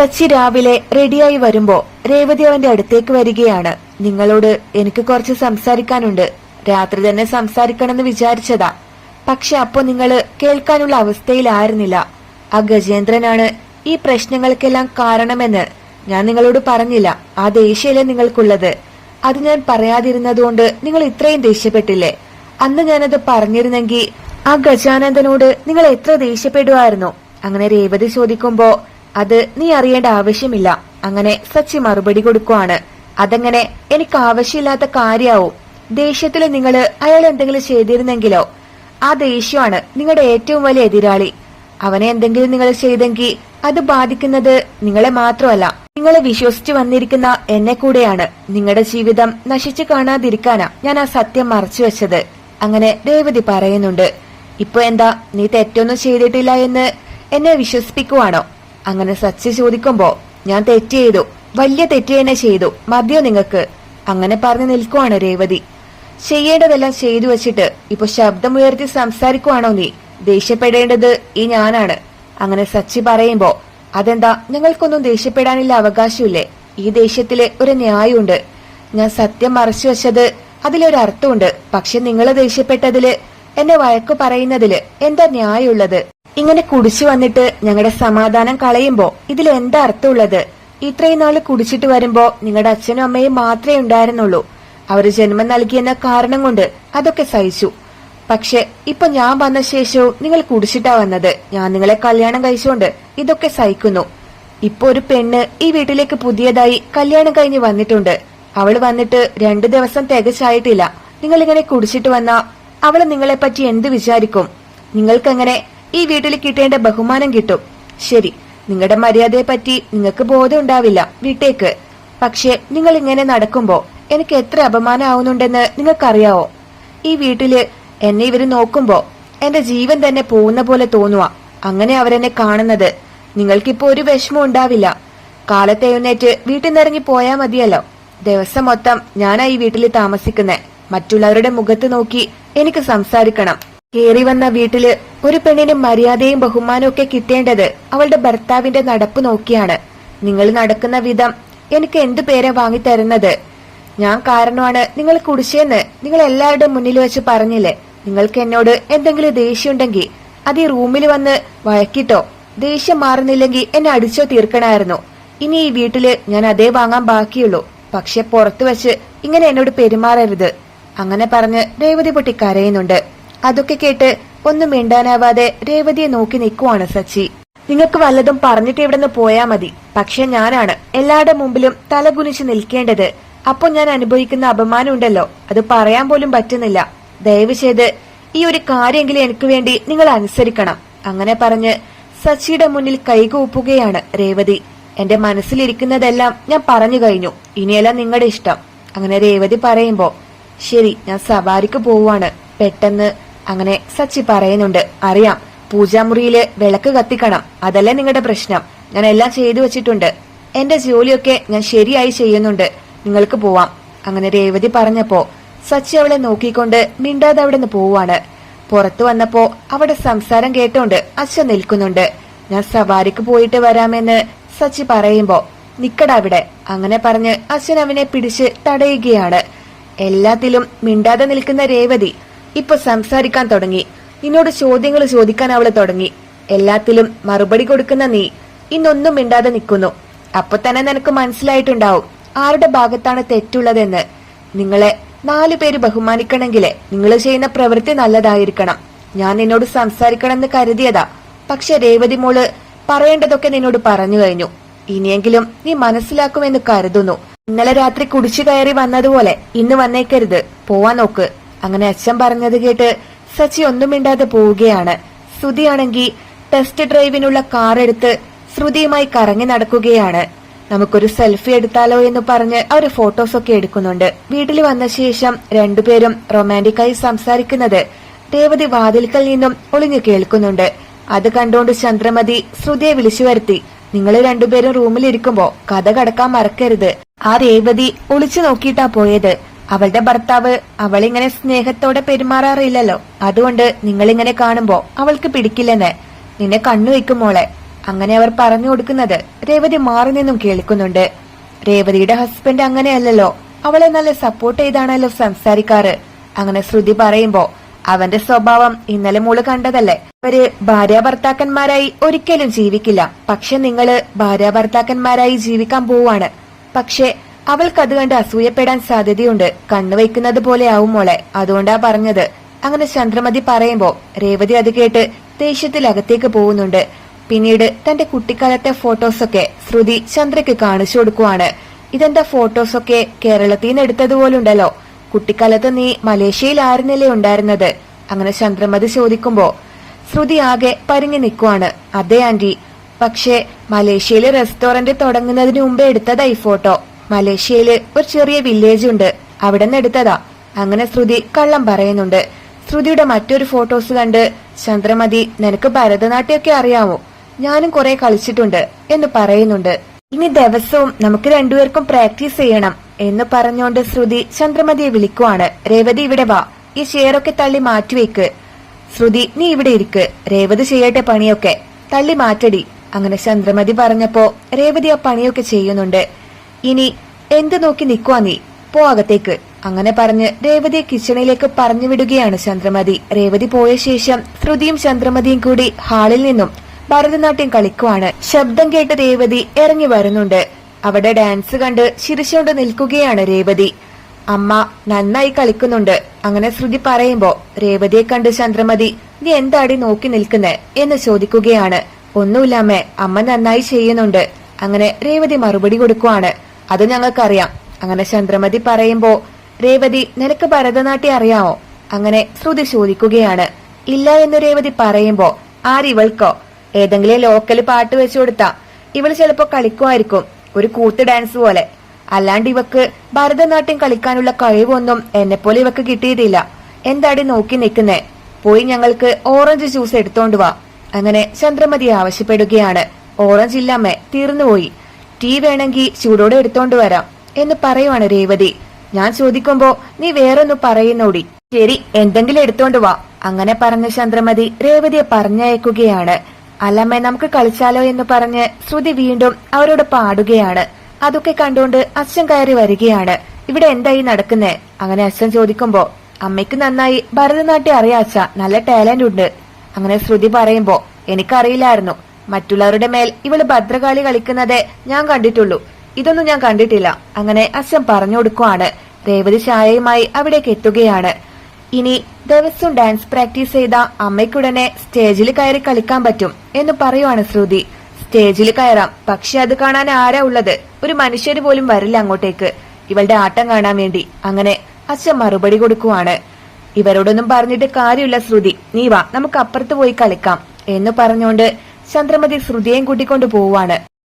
സച്ചി രാവിലെ റെഡിയായി വരുമ്പോ രേവതി അവന്റെ അടുത്തേക്ക് വരികയാണ്. നിങ്ങളോട് എനിക്ക് കുറച്ച് സംസാരിക്കാനുണ്ട്. രാത്രി തന്നെ സംസാരിക്കണമെന്ന് വിചാരിച്ചതാ. പക്ഷെ അപ്പോ നിങ്ങൾ കേൾക്കാനുള്ള അവസ്ഥയിലായിരുന്നില്ല. ആ ഗജേന്ദ്രനാണ് ഈ പ്രശ്നങ്ങൾക്കെല്ലാം കാരണമെന്ന് ഞാൻ നിങ്ങളോട് പറഞ്ഞില്ല. ആ ദേഷ്യല്ലേ നിങ്ങൾക്കുള്ളത്. അത് ഞാൻ പറയാതിരുന്നതുകൊണ്ട് നിങ്ങൾ ഇത്രയും ദേഷ്യപ്പെട്ടില്ലേ? അന്ന് ഞാനത് പറഞ്ഞിരുന്നെങ്കിൽ ആ ഗജാനന്ദനോട് നിങ്ങൾ എത്ര ദേഷ്യപ്പെടുമായിരുന്നു അങ്ങനെ രേവതി ചോദിക്കുമ്പോ അത് നീ അറിയേണ്ട ആവശ്യമില്ല. അങ്ങനെ സച്ചി മറുപടി കൊടുക്കുവാണ്. അതങ്ങനെ? എനിക്ക് ആവശ്യമില്ലാത്ത കാര്യാവും? ദേഷ്യത്തിൽ നിങ്ങൾ അയാൾ എന്തെങ്കിലും ചെയ്തിരുന്നെങ്കിലോ? ആ ദേഷ്യമാണ് നിങ്ങളുടെ ഏറ്റവും വലിയ എതിരാളി. അവനെ എന്തെങ്കിലും നിങ്ങൾ ചെയ്തെങ്കിൽ അത് ബാധിക്കുന്നത് നിങ്ങളെ മാത്രമല്ല. നിങ്ങളെ വിശ്വസിച്ചു വന്നിരിക്കുന്ന എന്നെ കൂടെയാണ്. നിങ്ങളുടെ ജീവിതം നശിച്ചു കാണാതിരിക്കാനാ ഞാൻ ആ സത്യം മറച്ചു വെച്ചത്. അങ്ങനെ രേവതി പറയുന്നുണ്ട്. ഇപ്പൊ എന്താ? നീ തെറ്റൊന്നും ചെയ്തിട്ടില്ല എന്ന് എന്നെ വിശ്വസിപ്പിക്കുവാണോ? അങ്ങനെ സച്ചി ചോദിക്കുമ്പോ ഞാൻ തെറ്റ് ചെയ്തു. വലിയ തെറ്റ് തന്നെ ചെയ്തു. മതിയോ നിങ്ങക്ക് അങ്ങനെ പറഞ്ഞു നിൽക്കുവാണ് രേവതി. ചെയ്യേണ്ടതെല്ലാം ചെയ്തു വെച്ചിട്ട് ഇപ്പൊ ശബ്ദമുയർത്തി സംസാരിക്കുവാണോ നീ? ദേഷ്യപ്പെടേണ്ടത് ഈ ഞാനാണ്. അങ്ങനെ സച്ചി പറയുമ്പോ അതെന്താ? ഞങ്ങൾക്കൊന്നും ദേഷ്യപ്പെടാനില്ല അവകാശമില്ലേ? ഈ ദേഷ്യത്തിലെ ഒരു ന്യായമുണ്ട്. ഞാൻ സത്യം മറച്ചു വെച്ചത് അതിലൊരു അർത്ഥമുണ്ട്. പക്ഷെ നിങ്ങൾ ദേഷ്യപ്പെട്ടതിൽ എന്നെ വഴക്കു പറയുന്നതിൽ എന്താ ന്യായമുള്ളത്? ഇങ്ങനെ കുടിച്ചു വന്നിട്ട് ഞങ്ങളുടെ സമാധാനം കളയുമ്പോ ഇതിൽ എന്താ അർത്ഥമുള്ളത്? ഇത്രയും നാൾ കുടിച്ചിട്ട് വരുമ്പോ നിങ്ങളുടെ അച്ഛനും അമ്മയും മാത്രമേ ഉണ്ടായിരുന്നുള്ളൂ. അവർ ജന്മം നൽകിയെന്ന കാരണം കൊണ്ട് അതൊക്കെ സഹിച്ചു. പക്ഷെ ഇപ്പൊ ഞാൻ വന്ന ശേഷവും നിങ്ങൾ കുടിച്ചിട്ടാ വന്നത്. ഞാൻ നിങ്ങളെ കല്യാണം കഴിച്ചുകൊണ്ട് ഇതൊക്കെ സഹിക്കുന്നു. ഇപ്പൊ ഒരു പെണ്ണ് ഈ വീട്ടിലേക്ക് പുതിയതായി കല്യാണം കഴിഞ്ഞ് വന്നിട്ടുണ്ട്. അവൾ വന്നിട്ട് രണ്ടു ദിവസം തികച്ചായിട്ടില്ല. നിങ്ങൾ ഇങ്ങനെ കുടിച്ചിട്ട് വന്ന അവൾ നിങ്ങളെ പറ്റി എന്ത് വിചാരിക്കും? നിങ്ങൾക്കെങ്ങനെ ഈ വീട്ടിൽ കിട്ടേണ്ട ബഹുമാനം കിട്ടും. ശരി നിങ്ങളുടെ മര്യാദയെ പറ്റി നിങ്ങൾക്ക് ബോധം ഉണ്ടാവില്ല വീട്ടേക്ക്. പക്ഷെ നിങ്ങൾ ഇങ്ങനെ നടക്കുമ്പോ എനിക്ക് എത്ര അപമാനമാവുന്നുണ്ടെന്ന് നിങ്ങൾക്കറിയാവോ? ഈ വീട്ടിൽ എന്നെ ഇവർ നോക്കുമ്പോ എന്റെ ജീവൻ തന്നെ പോകുന്ന പോലെ തോന്നുക അങ്ങനെ അവരെന്നെ കാണുന്നത്. നിങ്ങൾക്കിപ്പോ ഒരു വിഷമം ഉണ്ടാവില്ല. കാലത്തെ എഴുന്നേറ്റ് വീട്ടിൽ നിന്ന് ഇറങ്ങി പോയാ മതിയല്ലോ. ദിവസം മൊത്തം ഞാനാ ഈ വീട്ടിൽ താമസിക്കുന്നേ. മറ്റുള്ളവരുടെ മുഖത്ത് നോക്കി എനിക്ക് സംസാരിക്കണം. കേറി വന്ന വീട്ടിൽ ഒരു പെണ്ണിന് മര്യാദയും ബഹുമാനവും ഒക്കെ കിട്ടേണ്ടത് അവളുടെ ഭർത്താവിന്റെ നടപ്പ് നോക്കിയാണ്. നിങ്ങൾ നടക്കുന്ന വിധം എനിക്ക് എന്തു പേരെ വാങ്ങി തരുന്നത് ഞാൻ കാരണമാണ് നിങ്ങൾ കുടിശ്ശേന്ന് നിങ്ങൾ എല്ലാവരുടെ മുന്നിൽ വെച്ച് പറഞ്ഞില്ലേ? നിങ്ങൾക്ക് എന്നോട് എന്തെങ്കിലും ദേഷ്യമുണ്ടെങ്കിൽ അത് ഈ റൂമിൽ വന്ന് വഴക്കിട്ടോ ദേഷ്യം മാറുന്നില്ലെങ്കിൽ എന്നെ അടിച്ചോ തീർക്കണായിരുന്നു. ഇനി ഈ വീട്ടിൽ ഞാൻ അതേ വാങ്ങാൻ ബാക്കിയുള്ളൂ. പക്ഷെ പുറത്തു വെച്ച് ഇങ്ങനെ എന്നോട് പെരുമാറരുത്. അങ്ങനെ പറഞ്ഞ് രേവതി പൊട്ടി കരയുന്നുണ്ട്. അതൊക്കെ കേട്ട് ഒന്നും മിണ്ടാനാവാതെ രേവതിയെ നോക്കി നിൽക്കുവാണ് സച്ചി. നിങ്ങൾക്ക് വല്ലതും പറഞ്ഞിട്ട് ഇവിടെ നിന്ന് പോയാ മതി. പക്ഷെ ഞാനാണ്. എല്ലാവരുടെ മുമ്പിലും തലകുനിച്ച് നിൽക്കേണ്ടത്. അപ്പൊ ഞാൻ അനുഭവിക്കുന്ന അപമാനം ഉണ്ടല്ലോ അത് പറയാൻ പോലും പറ്റുന്നില്ല. ദയവ് ചെയ്ത് ഈ ഒരു കാര്യമെങ്കിലും എനിക്ക് വേണ്ടി നിങ്ങൾ അനുസരിക്കണം. അങ്ങനെ പറഞ്ഞ് സച്ചിയുടെ മുന്നിൽ കൈകൂപ്പുകയാണ് രേവതി. എന്റെ മനസ്സിലിരിക്കുന്നതെല്ലാം ഞാൻ പറഞ്ഞു കഴിഞ്ഞു. ഇനിയെല്ലാം നിങ്ങളുടെ ഇഷ്ടം. അങ്ങനെ രേവതി പറയുമ്പോ ശരി ഞാൻ സവാരിക്ക് പോവാണ് പെട്ടെന്ന് അങ്ങനെ സച്ചി പറയുന്നുണ്ട് അറിയാം പൂജാമുറിയിൽ വിളക്ക് കത്തിക്കണം അതല്ലേ നിങ്ങളുടെ പ്രശ്നം. ഞാൻ എല്ലാം ചെയ്തു വെച്ചിട്ടുണ്ട്. എന്റെ ജോലിയൊക്കെ ഞാൻ ശരിയായി ചെയ്യുന്നുണ്ട്. നിങ്ങൾക്ക് പോവാം. അങ്ങനെ രേവതി പറഞ്ഞപ്പോ സച്ചി അവളെ നോക്കിക്കൊണ്ട് മിണ്ടാതെ അവിടെ നിന്ന് പോവാണ്. പുറത്തു വന്നപ്പോ അവിടെ സംസാരം കേട്ടോണ്ട് അച്ഛൻ നിൽക്കുന്നുണ്ട്. ഞാൻ സവാരിക്ക് പോയിട്ട് വരാമെന്ന് സച്ചി പറയുമ്പോ നിക്കട അവിടെ അങ്ങനെ പറഞ്ഞ് അച്ഛൻ അവനെ പിടിച്ച് തടയുകയാണ്. എല്ലാത്തിലും മിണ്ടാതെ നിൽക്കുന്ന രേവതി ഇപ്പൊ സംസാരിക്കാൻ തുടങ്ങി. നിന്നോട് ചോദ്യങ്ങൾ ചോദിക്കാൻ അവൾ തുടങ്ങി. എല്ലാത്തിലും മറുപടി കൊടുക്കുന്ന നീ ഇന്നൊന്നും മിണ്ടാതെ നിൽക്കുന്നു. അപ്പൊ തന്നെ നിനക്ക് മനസ്സിലായിട്ടുണ്ടാവും ആരുടെ ഭാഗത്താണ് തെറ്റുള്ളതെന്ന്. നിങ്ങളെ നാലു പേര് ബഹുമാനിക്കണമെങ്കിലേ നിങ്ങൾ ചെയ്യുന്ന പ്രവൃത്തി നല്ലതായിരിക്കണം. ഞാൻ നിന്നോട് സംസാരിക്കണമെന്ന് കരുതിയതാ. പക്ഷെ രേവതി മോൾ പറയേണ്ടതൊക്കെ നിന്നോട് പറഞ്ഞു കഴിഞ്ഞു. ഇനിയെങ്കിലും നീ മനസ്സിലാക്കുമെന്ന് കരുതുന്നു. ഇന്നലെ രാത്രി കുടിച്ചു കയറി വന്നതുപോലെ ഇന്ന് വന്നേക്കരുത്. പോവാൻ നോക്ക്. അങ്ങനെ അച്ഛൻ പറഞ്ഞത് കേട്ട് സച്ചി ഒന്നും മിണ്ടാതെ പോവുകയാണ്. ശ്രുതിയാണെങ്കിൽ ടെസ്റ്റ് ഡ്രൈവിനുള്ള കാർ എടുത്ത് ശ്രുതിയുമായി കറങ്ങി നടക്കുകയാണ്. നമുക്കൊരു സെൽഫി എടുത്താലോ എന്ന് പറഞ്ഞ് അവർ ഫോട്ടോസ് ഒക്കെ എടുക്കുന്നുണ്ട്. വീട്ടിൽ വന്ന ശേഷം രണ്ടുപേരും റൊമാന്റിക്കായി സംസാരിക്കുന്നത് രേവതി വാതിൽക്കൽ നിന്നും ഒളിഞ്ഞു കേൾക്കുന്നുണ്ട്. അത് കണ്ടുകൊണ്ട് ചന്ദ്രമതി ശ്രുതിയെ വിളിച്ചു വരുത്തി. നിങ്ങൾ രണ്ടുപേരും റൂമിലിരിക്കുമ്പോ കഥ കടക്കാൻ മറക്കരുത്. ആ രേവതി ഒളിച്ചു നോക്കിയിട്ടാ പോയത്. അവളുടെ ഭർത്താവ് അവളിങ്ങനെ സ്നേഹത്തോടെ പെരുമാറാറില്ലല്ലോ. അതുകൊണ്ട് നിങ്ങളിങ്ങനെ കാണുമ്പോ അവൾക്ക് പിടിക്കില്ലെന്ന് നിന്നെ കണ്ണു വയ്ക്കും മോളെ. അങ്ങനെ അവർ പറഞ്ഞു കൊടുക്കുന്നത് രേവതി മാറി നിന്നും കേൾക്കുന്നുണ്ട്. രേവതിയുടെ ഹസ്ബൻഡ് അങ്ങനെയല്ലല്ലോ. അവളെ നല്ല സപ്പോർട്ട് ചെയ്താണല്ലോ സംസാരിക്കാറ്. അങ്ങനെ ശ്രുതി പറയുമ്പോ അവന്റെ സ്വഭാവം ഇന്നലെ മോൾ കണ്ടതല്ലേ. അവർ ഭാര്യ ഭർത്താക്കന്മാരായി ഒരിക്കലും ജീവിക്കില്ല. പക്ഷെ നിങ്ങൾ ഭാര്യ ഭർത്താക്കന്മാരായി ജീവിക്കാൻ പോവാണ്. പക്ഷെ അവൾക്ക് അത് കണ്ട് അസൂയപ്പെടാൻ സാധ്യതയുണ്ട്. കണ്ണുവയ്ക്കുന്നത് ആവും മോളെ. അതുകൊണ്ടാ പറഞ്ഞത്. അങ്ങനെ ചന്ദ്രമതി പറയുമ്പോ രേവതി അത് കേട്ട് ദേഷ്യത്തിൽ അകത്തേക്ക് പോകുന്നുണ്ട്. പിന്നീട് തന്റെ കുട്ടിക്കാലത്തെ ഫോട്ടോസൊക്കെ ശ്രുതി ചന്ദ്രയ്ക്ക് കാണിച്ചു കൊടുക്കുവാണ്. ഇതെന്താ ഫോട്ടോസൊക്കെ കേരളത്തിൽ നിന്ന് എടുത്തതുപോലുണ്ടല്ലോ. കുട്ടിക്കാലത്ത് നീ മലേഷ്യയിൽ മലേഷ്യയിലായിരുന്നില്ലേ ഉണ്ടായിരുന്നത്? അങ്ങനെ ചന്ദ്രമതി ചോദിക്കുമ്പോ ശ്രുതി ആകെ പരിങ്ങി നിൽക്കുവാണ് അതെ ആന്റി. പക്ഷേ മലേഷ്യയിലെ റെസ്റ്റോറന്റ് തുടങ്ങുന്നതിന് മുമ്പേ എടുത്തതായി ഫോട്ടോ. മലേഷ്യയിൽ ഒരു ചെറിയ വില്ലേജ് ഉണ്ട്. അവിടെ നിന്ന് എടുത്തതാ. അങ്ങനെ ശ്രുതി കള്ളം പറയുന്നുണ്ട്. ശ്രുതിയുടെ മറ്റൊരു ഫോട്ടോസ് കണ്ട് ചന്ദ്രമതി നിനക്ക് ഭരതനാട്യമൊക്കെ അറിയാമോ ഞാനും കുറെ കളിച്ചിട്ടുണ്ട് എന്ന് പറയുന്നുണ്ട്. ഇനി ദിവസവും നമുക്ക് രണ്ടുപേർക്കും പ്രാക്ടീസ് ചെയ്യണം എന്ന് പറഞ്ഞുകൊണ്ട് ശ്രുതി ചന്ദ്രമതിയെ വിളിക്കുവാണ്. രേവതി ഇവിടെ വാ. ഈ ചെയറൊക്കെ തള്ളി മാറ്റിവെക്ക് ശ്രുതി നീ ഇവിടെ ഇരിക്ക്. രേവതി ചെയ്യട്ടെ പണിയൊക്കെ. തള്ളി മാറ്റടി. അങ്ങനെ ചന്ദ്രമതി പറഞ്ഞപ്പോ രേവതി ആ പണിയൊക്കെ ചെയ്യുന്നുണ്ട്. ഇനി എന്ത് നോക്കി നിക്കുവാ നീ? പോ അകത്തേക്ക്. അങ്ങനെ പറഞ്ഞ് രേവതിയെ കിച്ചണിലേക്ക് പറഞ്ഞു വിടുകയാണ് ചന്ദ്രമതി. രേവതി പോയ ശേഷം ശ്രുതിയും ചന്ദ്രമതിയും കൂടി ഹാളിൽ നിന്നും ഭരതനാട്യം കളിക്കുവാണ്. ശബ്ദം കേട്ട് രേവതി ഇറങ്ങി വരുന്നുണ്ട്. അവിടെ ഡാൻസ് കണ്ട് ചിരിച്ചുകൊണ്ട് നിൽക്കുകയാണ് രേവതി. അമ്മ നന്നായി കളിക്കുന്നുണ്ട്. അങ്ങനെ ശ്രുതി പറയുമ്പോ രേവതിയെ കണ്ട് ചന്ദ്രമതി നീ എന്താടി നോക്കി നിൽക്കുന്നേ? എന്ന് ചോദിക്കുകയാണ്. ഒന്നുമില്ലാമേ അമ്മ നന്നായി ചെയ്യുന്നുണ്ട്. അങ്ങനെ രേവതി മറുപടി കൊടുക്കുവാണ്. അത് ഞങ്ങൾക്കറിയാം. അങ്ങനെ ചന്ദ്രമതി പറയുമ്പോ രേവതി നിനക്ക് ഭരതനാട്യം അറിയാമോ? അങ്ങനെ ശ്രുതി ചോദിക്കുകയാണ്. ഇല്ല എന്ന് രേവതി പറയുമ്പോ ആരിവൾക്കോ ഏതെങ്കിലും ലോക്കൽ പാട്ട് വെച്ചു കൊടുത്താ. ഇവൾ ചിലപ്പോ കളിക്കുമായിരിക്കും ഒരു കൂത്ത് ഡാൻസ് പോലെ. അല്ലാണ്ട് ഇവക്ക് ഭരതനാട്യം കളിക്കാനുള്ള കഴിവൊന്നും എന്നെപ്പോലെ ഇവക്ക് കിട്ടിയിട്ടില്ല. എന്താടി നോക്കി നിൽക്കുന്നേ? പോയി ഞങ്ങൾക്ക് ഓറഞ്ച് ജ്യൂസ് എടുത്തോണ്ട് വാ. അങ്ങനെ ചന്ദ്രമതി ആവശ്യപ്പെടുകയാണ്. ഓറഞ്ച് ഇല്ലാമേ തീർന്നുപോയി. ടീ വേണമെങ്കിൽ ചൂടോടെ എടുത്തോണ്ട് വരാം എന്ന് പറയുവാണ് രേവതി. ഞാൻ ചോദിക്കുമ്പോ നീ വേറൊന്ന് പറയുന്നോടി. ശരി എന്തെങ്കിലും എടുത്തോണ്ട് വാ. അങ്ങനെ പറഞ്ഞ ചന്ദ്രമതി രേവതിയെ പറഞ്ഞയക്കുകയാണ്. അല്ലമ്മ നമുക്ക് കളിച്ചാലോ എന്ന് പറഞ്ഞ് ശ്രുതി വീണ്ടും അവരോട് പാടുകയാണ്. അതൊക്കെ കണ്ടുകൊണ്ട് അച്ഛൻ കയറി വരികയാണ്. ഇവിടെ എന്തായി നടക്കുന്നേ? അങ്ങനെ അച്ഛൻ ചോദിക്കുമ്പോ അമ്മയ്ക്ക് നന്നായി ഭരതനാട്യം അറിയാച്ച നല്ല ടാലന്റ് ഉണ്ട്. അങ്ങനെ ശ്രുതി പറയുമ്പോ എനിക്കറിയില്ലായിരുന്നു. മറ്റുള്ളവരുടെ മേൽ ഇവൾ ഭദ്രകാളി കളിക്കുന്നത് ഞാൻ കണ്ടിട്ടുള്ളൂ. ഇതൊന്നും ഞാൻ കണ്ടിട്ടില്ല. അങ്ങനെ അച്ഛൻ പറഞ്ഞു കൊടുക്കുവാണ്. രേവതി ഛായയുമായി അവിടേക്ക് എത്തുകയാണ്. ഇനി ദിവസവും ഡാൻസ് പ്രാക്ടീസ് ചെയ്ത അമ്മയ്ക്കുടനെ സ്റ്റേജിൽ കയറി കളിക്കാൻ പറ്റും എന്ന് പറയുവാണ് ശ്രുതി. സ്റ്റേജിൽ കയറാം. പക്ഷെ അത് കാണാൻ ആരാ ഉള്ളത്? ഒരു മനുഷ്യര് പോലും വരില്ല അങ്ങോട്ടേക്ക്. ഇവളുടെ ആട്ടം കാണാൻ വേണ്ടി. അങ്ങനെ അച്ഛൻ മറുപടി കൊടുക്കുവാണ്. ഇവരോടൊന്നും പറഞ്ഞിട്ട് കാര്യമില്ല ശ്രുതി. നീ വാ നമുക്ക് അപ്പുറത്ത് പോയി കളിക്കാം എന്ന് പറഞ്ഞുകൊണ്ട് ചന്ദ്രമതി ശ്രുതിയെയും കൂട്ടിക്കൊണ്ടു പോവാണ്